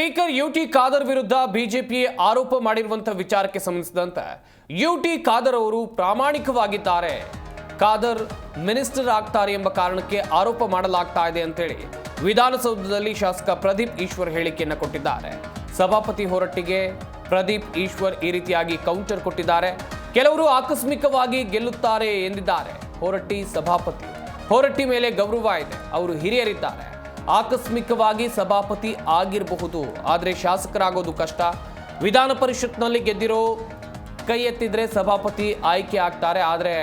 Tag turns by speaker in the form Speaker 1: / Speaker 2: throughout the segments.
Speaker 1: Speaker U T Khader ವಿರುದ್ಧ BJP ಆರೋಪ ಮಾಡಿರುವಂತಹ ವಿಚಾರಕ್ಕೆ ಸಂಬಂಧಿಸಿದಂತೆ ಯು ಟಿ ಖಾದರ್ ಅವರು ಪ್ರಾಮಾಣಿಕವಾಗಿದ್ದಾರೆ. ಖಾದರ್ ಮಿನಿಸ್ಟರ್ ಆಗ್ತಾರೆ ಎಂಬ ಕಾರಣಕ್ಕೆ ಆರೋಪ ಮಾಡಲಾಗ್ತಾ ಇದೆ ಅಂತೇಳಿ ವಿಧಾನಸೌಧದಲ್ಲಿ ಶಾಸಕ ಪ್ರದೀಪ್ ಈಶ್ವರ್ ಹೇಳಿಕೆಯನ್ನು ಕೊಟ್ಟಿದ್ದಾರೆ. ಸಭಾಪತಿ ಹೊರಟ್ಟಿಗೆ ಪ್ರದೀಪ್ ಈಶ್ವರ್ ಈ ರೀತಿಯಾಗಿ ಕೌಂಟರ್ ಕೊಟ್ಟಿದ್ದಾರೆ. ಕೆಲವರು ಆಕಸ್ಮಿಕವಾಗಿ ಗೆಲ್ಲುತ್ತಾರೆ ಎಂದಿದ್ದಾರೆ. ಹೊರಟ್ಟಿ ಸಭಾಪತಿ. ಹೊರಟ್ಟಿ ಮೇಲೆ ಗೌರವ ಇದೆ. ಅವರು ಹಿರಿಯರಿದ್ದಾರೆ. ಆಕಸ್ಮಿಕವಾಗಿ ಸಭಾಪತಿ ಆಗಿರಬಹುದು. ಆದರೆ ಶಾಸಕರಾಗೋದು ಕಷ್ಟ. ವಿಧಾನ ಪರಿಷತ್ನಲ್ಲಿ ಗೆದ್ದಿರೋ ಕೈ ಎತ್ತಿದ್ರೆ ಸಭಾಪತಿ ಆಯ್ಕೆ ಆಗ್ತಾರೆ. ಆದರೆ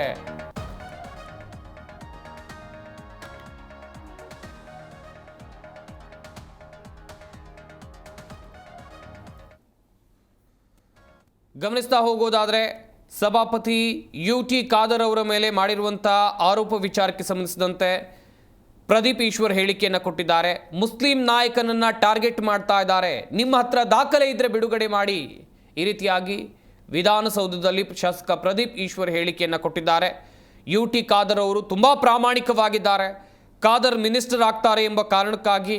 Speaker 1: ಗಮನಿಸ್ತಾ ಹೋಗೋದಾದ್ರೆ ಸಭಾಪತಿ ಯು ಟಿ ಖಾದರ್ ಅವರ ಮೇಲೆ ಮಾಡಿರುವಂಥ ಆರೋಪ ವಿಚಾರಕ್ಕೆ ಸಂಬಂಧಿಸಿದಂತೆ ಪ್ರದೀಪ್ ಈಶ್ವರ್ ಹೇಳಿಕೆಯನ್ನು ಕೊಟ್ಟಿದ್ದಾರೆ. ಮುಸ್ಲಿಂ ನಾಯಕನನ್ನ ಟಾರ್ಗೆಟ್ ಮಾಡ್ತಾ ಇದ್ದಾರೆ. ನಿಮ್ಮ ಹತ್ರ ದಾಖಲೆ ಇದ್ದರೆ ಬಿಡುಗಡೆ ಮಾಡಿ. ಈ ರೀತಿಯಾಗಿ ವಿಧಾನಸೌಧದಲ್ಲಿ ಶಾಸಕ ಪ್ರದೀಪ್ ಈಶ್ವರ್ ಹೇಳಿಕೆಯನ್ನು ಕೊಟ್ಟಿದ್ದಾರೆ. ಯು ಟಿ ಖಾದರ್ ಅವರು ತುಂಬ ಪ್ರಾಮಾಣಿಕವಾಗಿದ್ದಾರೆ. ಖಾದರ್ ಮಿನಿಸ್ಟರ್ ಆಗ್ತಾರೆ ಎಂಬ ಕಾರಣಕ್ಕಾಗಿ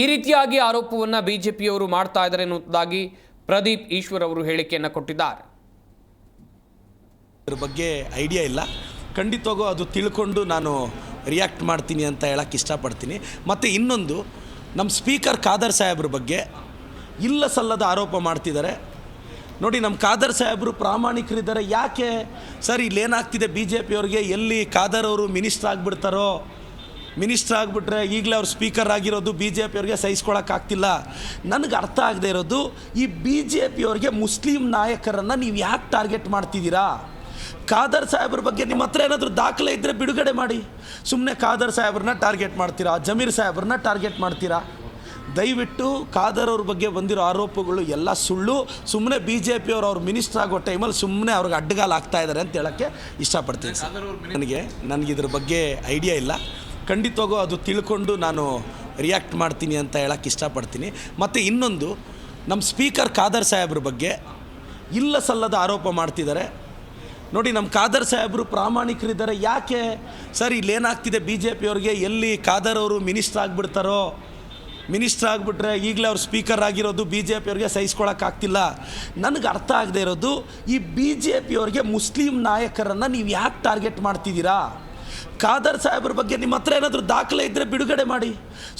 Speaker 1: ಈ ರೀತಿಯಾಗಿ ಆರೋಪವನ್ನು ಬಿ ಜೆ ಪಿಯವರು ಮಾಡ್ತಾ ಇದ್ದಾರೆ ಎನ್ನುವುದಾಗಿ ಪ್ರದೀಪ್ ಈಶ್ವರ್ ಅವರು ಹೇಳಿಕೆಯನ್ನು ಕೊಟ್ಟಿದ್ದಾರೆ.
Speaker 2: ಬಗ್ಗೆ ಐಡಿಯಾ ಇಲ್ಲ. ಖಂಡಿತವಾಗೂ ಅದು ತಿಳ್ಕೊಂಡು ನಾನು ರಿಯಾಕ್ಟ್ ಮಾಡ್ತೀನಿ ಅಂತ ಹೇಳಕ್ಕೆ ಇಷ್ಟಪಡ್ತೀನಿ. ಮತ್ತು ಇನ್ನೊಂದು ನಮ್ಮ ಸ್ಪೀಕರ್ ಖಾದರ್ ಸಾಹೇಬ್ರ ಬಗ್ಗೆ ಇಲ್ಲ ಸಲ್ಲದ ಆರೋಪ ಮಾಡ್ತಿದ್ದಾರೆ ನೋಡಿ ನಮ್ಮ ಖಾದರ್ ಸಾಹೇಬರು ಪ್ರಾಮಾಣಿಕರಿದ್ದಾರೆ. ಯಾಕೆ? ಸರ್, ಇಲ್ಲೇನಾಗ್ತಿದೆ ಬಿ ಜೆ ಪಿಯವ್ರಿಗೆ ಎಲ್ಲಿ ಖಾದರ್ ಅವರು ಮಿನಿಸ್ಟರ್ ಆಗಿಬಿಡ್ತಾರೋ? ಮಿನಿಸ್ಟರ್ ಆಗಿಬಿಟ್ರೆ ಈಗಲೇ ಅವ್ರು ಸ್ಪೀಕರ್ ಆಗಿರೋದು ಬಿ ಜೆ ಪಿಯವ್ರಿಗೆ ಸಹಿಸ್ಕೊಳಕ್ಕಾಗ್ತಿಲ್ಲ ನನಗೆ ಅರ್ಥ ಆಗದೆ ಇರೋದು, ಈ ಬಿ ಜೆ ಪಿಯವ್ರಿಗೆ ಮುಸ್ಲಿಂ ನಾಯಕರನ್ನು ನೀವು ಯಾಕೆ ಟಾರ್ಗೆಟ್ ಮಾಡ್ತಿದ್ದೀರಾ? ಖಾದರ್ ಸಾಹೇಬ್ರ ಬಗ್ಗೆ ನಿಮ್ಮ ಹತ್ರ ಏನಾದರೂ ದಾಖಲೆ ಇದ್ದರೆ ಬಿಡುಗಡೆ ಮಾಡಿ. ಸುಮ್ಮನೆ ಖಾದರ್ ಸಾಹೇಬ್ರನ್ನ ಟಾರ್ಗೆಟ್ ಮಾಡ್ತೀರಾ? ಜಮೀರ್ ಸಾಹೇಬ್ರನ್ನ ಟಾರ್ಗೆಟ್ ಮಾಡ್ತೀರಾ? ದಯವಿಟ್ಟು ಖಾದರ್ ಅವ್ರ ಬಗ್ಗೆ ಬಂದಿರೋ ಆರೋಪಗಳು ಎಲ್ಲ ಸುಳ್ಳು. ಸುಮ್ಮನೆ ಬಿ ಜೆ ಪಿಯವರು ಅವ್ರು ಮಿನಿಸ್ಟರ್ ಆಗೋ ಟೈಮಲ್ಲಿ ಸುಮ್ಮನೆ ಅವ್ರಿಗೆ ಅಡ್ಡಗಾಲ ಆಗ್ತಾ ಇದ್ದಾರೆ ಅಂತ ಹೇಳೋಕ್ಕೆ ಇಷ್ಟಪಡ್ತೀನಿ ಸರ್. ನನಗೆ ನನಗೆ ಇದ್ರ ಬಗ್ಗೆ ಐಡಿಯಾ ಇಲ್ಲ. ಖಂಡಿತವಾಗೂ ಅದು ತಿಳ್ಕೊಂಡು ನಾನು ರಿಯಾಕ್ಟ್ ಮಾಡ್ತೀನಿ ಅಂತ ಹೇಳಕ್ಕೆ ಇಷ್ಟಪಡ್ತೀನಿ. ಮತ್ತು ಇನ್ನೊಂದು ನಮ್ಮ ಸ್ಪೀಕರ್ ಖಾದರ್ ಸಾಹೇಬ್ರ ಬಗ್ಗೆ ಇಲ್ಲ ಸಲ್ಲದ ಆರೋಪ ಮಾಡ್ತಿದ್ದಾರೆ. ನೋಡಿ ನಮ್ಮ ಖಾದರ್ ಸಾಹೇಬರು ಪ್ರಾಮಾಣಿಕರಿದ್ದಾರೆ ಯಾಕೆ? ಸರ್, ಇಲ್ಲೇನಾಗ್ತಿದೆ ಬಿ ಜೆ ಪಿಯವ್ರಿಗೆ ಎಲ್ಲಿ ಖಾದರ್ ಅವರು ಮಿನಿಸ್ಟರ್ ಆಗಿಬಿಡ್ತಾರೋ? ಮಿನಿಸ್ಟರ್ ಆಗಿಬಿಟ್ರೆ ಈಗಲೇ ಅವ್ರು ಸ್ಪೀಕರ್ ಆಗಿರೋದು ಬಿ ಜೆ ಪಿಯವ್ರಿಗೆ ಸಹಿಸ್ಕೊಳಕ್ಕಾಗ್ತಿಲ್ಲ ನನಗೆ ಅರ್ಥ ಆಗದೆ ಇರೋದು, ಈ ಬಿ ಜೆ ಪಿಯವ್ರಿಗೆ ಮುಸ್ಲಿಂ ನಾಯಕರನ್ನು ನೀವು ಯಾಕೆ ಟಾರ್ಗೆಟ್ ಮಾಡ್ತಿದ್ದೀರಾ? ಖಾದರ್ ಸಾಹೇಬ್ರ ಬಗ್ಗೆ ನಿಮ್ಮ ಹತ್ರ ಏನಾದರೂ ದಾಖಲೆ ಇದ್ದರೆ ಬಿಡುಗಡೆ ಮಾಡಿ.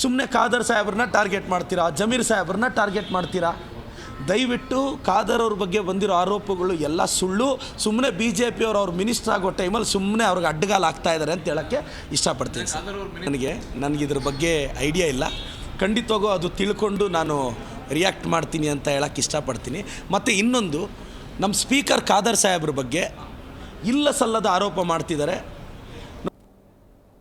Speaker 2: ಸುಮ್ಮನೆ ಖಾದರ್ ಸಾಹೇಬ್ರನ್ನ ಟಾರ್ಗೆಟ್ ಮಾಡ್ತೀರಾ? ಜಮೀರ್ ಸಾಹೇಬ್ರನ್ನ ಟಾರ್ಗೆಟ್ ಮಾಡ್ತೀರಾ? ದಯವಿಟ್ಟು ಖಾದರ್ ಅವ್ರ ಬಗ್ಗೆ ಬಂದಿರೋ ಆರೋಪಗಳು ಎಲ್ಲ ಸುಳ್ಳು. ಸುಮ್ಮನೆ ಬಿ ಜೆ ಪಿಯವರು ಅವ್ರು ಮಿನಿಸ್ಟರ್ ಆಗೋ ಟೈಮಲ್ಲಿ ಸುಮ್ಮನೆ ಅವ್ರಿಗೆ ಅಡ್ಡಗಾಲ ಆಗ್ತಾ ಇದ್ದಾರೆ ಅಂತ ಹೇಳೋಕ್ಕೆ ಇಷ್ಟಪಡ್ತೀನಿ ಸರ್. ನನಗೆ ನನಗೆ ಇದ್ರ ಬಗ್ಗೆ ಐಡಿಯಾ ಇಲ್ಲ. ಖಂಡಿತವಾಗೂ ಅದು ತಿಳ್ಕೊಂಡು ನಾನು ರಿಯಾಕ್ಟ್ ಮಾಡ್ತೀನಿ ಅಂತ ಹೇಳಕ್ಕೆ ಇಷ್ಟಪಡ್ತೀನಿ. ಮತ್ತು ಇನ್ನೊಂದು ನಮ್ಮ ಸ್ಪೀಕರ್ ಖಾದರ್ ಸಾಹೇಬ್ರ ಬಗ್ಗೆ ಇಲ್ಲ ಸಲ್ಲದ ಆರೋಪ ಮಾಡ್ತಿದ್ದಾರೆ.